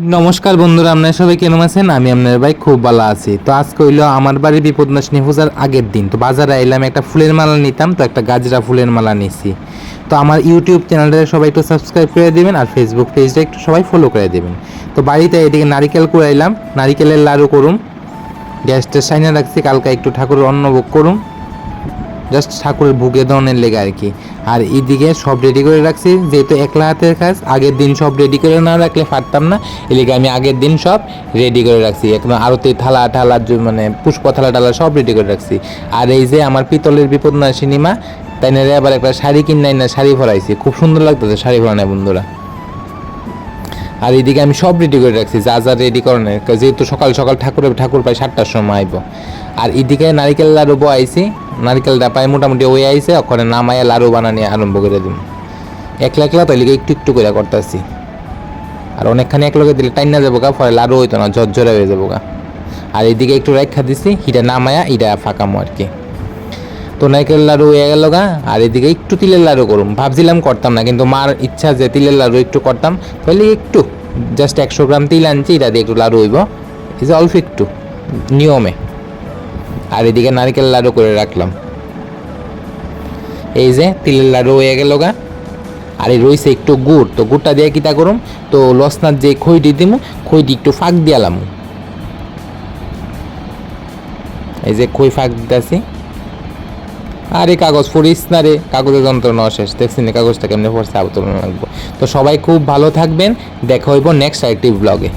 নমস্কার বন্ধুরা, আপনারা সবাই কেমন আছেন? আমি আপনার ভাই খুব ভালো আছি। তো আজকে হইল আমার বাড়ি বিপদনাশিনী পূজার আগের দিন। তো বাজারে এলাম একটা ফুলের মালা নিতাম, তো একটা গাজরা ফুলের মালা নিছি। তো আমার ইউটিউব চ্যানেলটা সবাই একটু সাবস্ক্রাইব করে দিবেন, আর ফেসবুক পেজটা একটু সবাই ফলো করে দিবেন। তো বাড়িতে এদিকে নারিকেল কুড়াইলাম নারিকেলের লাড়ু করুম। গ্যাসটা সাইনা রাখছি, কালকে একটু ঠাকুরের অন্নভোগ করুম। জাস্ট ঠাকুরের ভুগে দনের লেগে আর কি। আর এদিকে সব রেডি করে রাখছি। যেহেতু একলা হাতের কাজ, আগের দিন সব রেডি করে না রাখলে পারতাম না। এদিকে আমি আগের দিন সব রেডি করে রাখছি। একদম আরতি, থালা, ঠালা মানে পুষ্প, থালা টালা সব রেডি করে রাখছি। আর এই যে আমার পিতলের বিপদ না সিনেমা, তাই না আবার একটা শাড়ি কিনাই না শাড়ি ভরাইছি। খুব সুন্দর লাগতেছে শাড়ি ভরানো বন্ধুরা। আর এদিকে আমি সব রেডি করে রাখছি, যা যা রেডি করানোর যেহেতু সকাল সকাল ঠাকুরের ঠাকুর প্রায় সাতটার সময় আইব। আর এদিকে নারিকেল লাড়ু আইছি নারিকেলটা প্রায় মোটামুটি ওই আইছে, ওখানে নামাইয়া লাড়ু বানানি আরম্ভ করে দিন একলা একলা তো এদিকে একটু একটু করে করতেছি। আর অনেকখানি এক লগে দিলে টাইনা যাব গা ফলে লাড়ু হইতো না, ঝরঝরে হয়ে যাব গা। আর এইদিকে একটু রেখা দিছি, হিটা নামায়া ইটা ফাঁকামো আর কি। তো নারকেল লাড়ু হয়ে গেল গা, আর এদিকে একটু তিলের লাড়ু করুম। ভাবছিলাম করতাম না, কিন্তু মার ইচ্ছা যে তিলের লাড়ু একটু করতাম তাহলে একটু জাস্ট একশো গ্রাম তিল আনছি, এটা দিয়ে একটু লাড়ু হইব। ইজ যে অল্প একটু, নিয়মে। আর এদিকে নারকেল লাড়ু করে রাখলাম। এই যে তিলের লাড়ু হয়ে গেল গা। আর এই রয়েছে একটু গুড়। তো গুড়টা দিয়ে কিতা করুম? তো লসনার যে খইটি দিমু, খইটি একটু ফাঁক দিয়ালাম এই যে খই ফাঁক দিতেছি। আরে কাগজ পড়িস না রে, কাগজের যন্ত্রণা শেষ। দেখছি না কাগজটা কেমনি পড়ছে আবতরণ লাগবো তো সবাই খুব ভালো থাকবেন। দেখা হইব নেক্সট আরেকটি ব্লগে